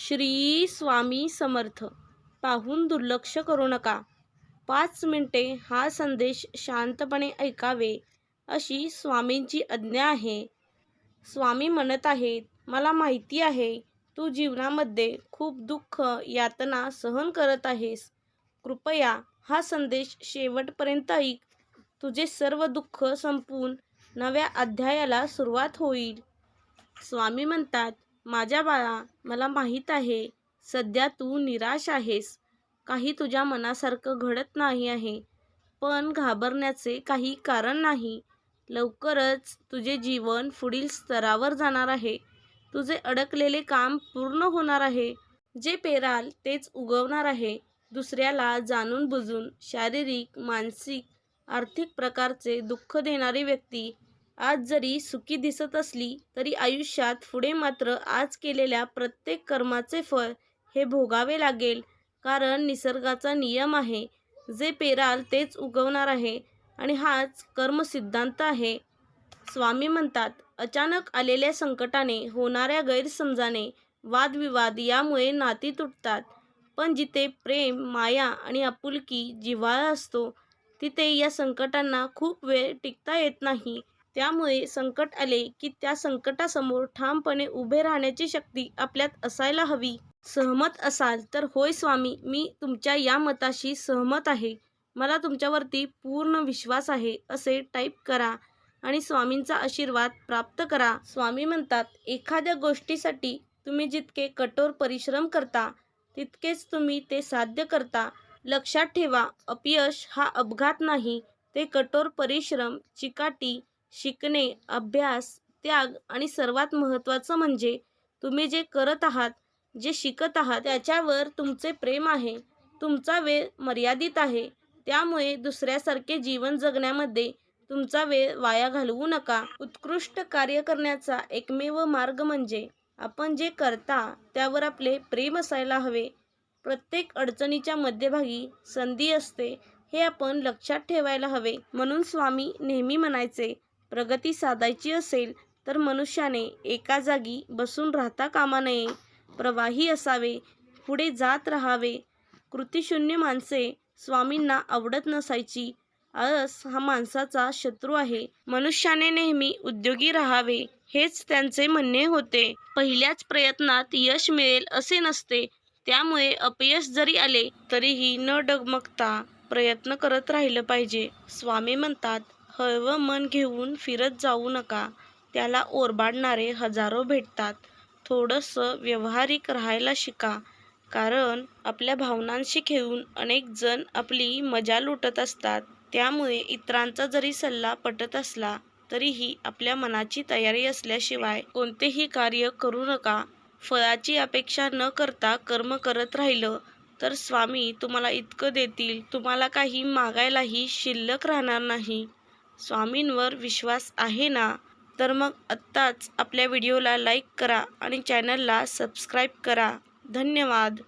श्री स्वामी समर्थ. पाहून दुर्लक्ष करू नका. पाच मिनटे हा संदेश शांतपणे ऐकावे अशी स्वामींची आज्ञा आहे. स्वामी म्हणत आहेत मला माहिती आहे तू जीवनामध्ये खूप दुःख यातना सहन करत आहेस. कृपया हा संदेश शेवटपर्यंत ऐक. तुझे सर्व दुःख संपून नव्या अध्यायाला सुरुवात होईल. स्वामी म्हणतात माझ्या बाळा मला माहीत आहे सध्या तू निराश आहेस. काही तुझ्या मनासारखं घडत नाही आहे. पण घाबरण्याचे काही कारण नाही. लवकरच तुझे जीवन पुढील स्तरावर जाणार आहे. तुझे अडकलेले काम पूर्ण होणार आहे. जे पेराल तेच उगवणार आहे. दुसऱ्याला जाणून बुजून शारीरिक मानसिक आर्थिक प्रकारचे दुःख देणारी व्यक्ती आज जरी सुखी दिसत असली तरी आयुष्यात पुढे मात्र आज केलेल्या प्रत्येक कर्माचे फळ हे भोगावे लागेल. कारण निसर्गाचा नियम आहे जे पेराल तेच उगवणार आहे आणि हाच कर्मसिद्धांत आहे. स्वामी म्हणतात अचानक आलेल्या संकटाने होणाऱ्या गैरसमजाने वादविवाद यामुळे नाती तुटतात. पण जिथे प्रेम माया आणि आपुलकी जिव्हाळा असतो तिथे या संकटांना खूप वेळ टिकता येत नाही. त्यामुळे संकट आले की त्या संकटासमोर ठामपणे उभे राहण्याची शक्ती आपल्यात असायला हवी. सहमत असाल तर होय स्वामी मी तुमच्या या मताशी सहमत आहे. मला तुमच्यावरती पूर्ण विश्वास आहे असे टाईप करा आणि स्वामींचा आशीर्वाद प्राप्त करा. स्वामी म्हणतात एखाद्या गोष्टीसाठी तुम्ही जितके कठोर परिश्रम करता तितकेच तुम्ही ते साध्य करता. लक्षात ठेवा अपयश हा अपघात नाही. ते कठोर परिश्रम चिकाटी शिकणे अभ्यास त्याग आणि सर्वात महत्त्वाचं म्हणजे तुम्ही जे करत आहात जे शिकत आहात त्याच्यावर तुमचे प्रेम आहे तुमचा वेळ मर्यादित आहे त्यामुळे दुसऱ्यासारखे जीवन जगण्यामध्ये तुमचा वेळ वाया घालवू नका. उत्कृष्ट कार्य करण्याचा एकमेव मार्ग म्हणजे आपण जे करता त्यावर आपले प्रेम असायला हवे. प्रत्येक अडचणीच्या मध्यभागी संधी असते हे आपण लक्षात ठेवायला हवे. म्हणून स्वामी नेहमी म्हणायचे प्रगती साधायची असेल तर मनुष्याने एका जागी बसून राहता कामा नये. प्रवाही असावे पुढे जात राहावे. कृतीशून्य माणसे स्वामींना आवडत नसायची. आळस हा माणसाचा शत्रू आहे. मनुष्याने नेहमी उद्योगी राहावे हेच त्यांचे म्हणणे होते. पहिल्याच प्रयत्नात यश मिळेल असे नसते. त्यामुळे अपयश जरी आले तरीही न डगमगता प्रयत्न करत राहिलं पाहिजे. स्वामी म्हणतात हळवं मन घेऊन फिरत जाऊ नका. त्याला ओरबाडणारे हजारो भेटतात. थोडंसं व्यावहारिक राहायला शिका. कारण आपल्या भावनांशी खेळून अनेक जण आपली मजा लुटत असतात. त्यामुळे इतरांचा जरी सल्ला पटत असला तरीही आपल्या मनाची तयारी असल्याशिवाय कोणतेही कार्य करू नका. फळाची अपेक्षा न करता कर्म करत राहिलं तर स्वामी तुम्हाला इतकं देतील. तुम्हाला काही मागायलाही शिल्लक राहणार नाही. स्वामींवर विश्वास आहे ना? तर मग आत्ताच आपल्या व्हिडिओला लाईक करा आणि चॅनलला सबस्क्राईब करा. धन्यवाद.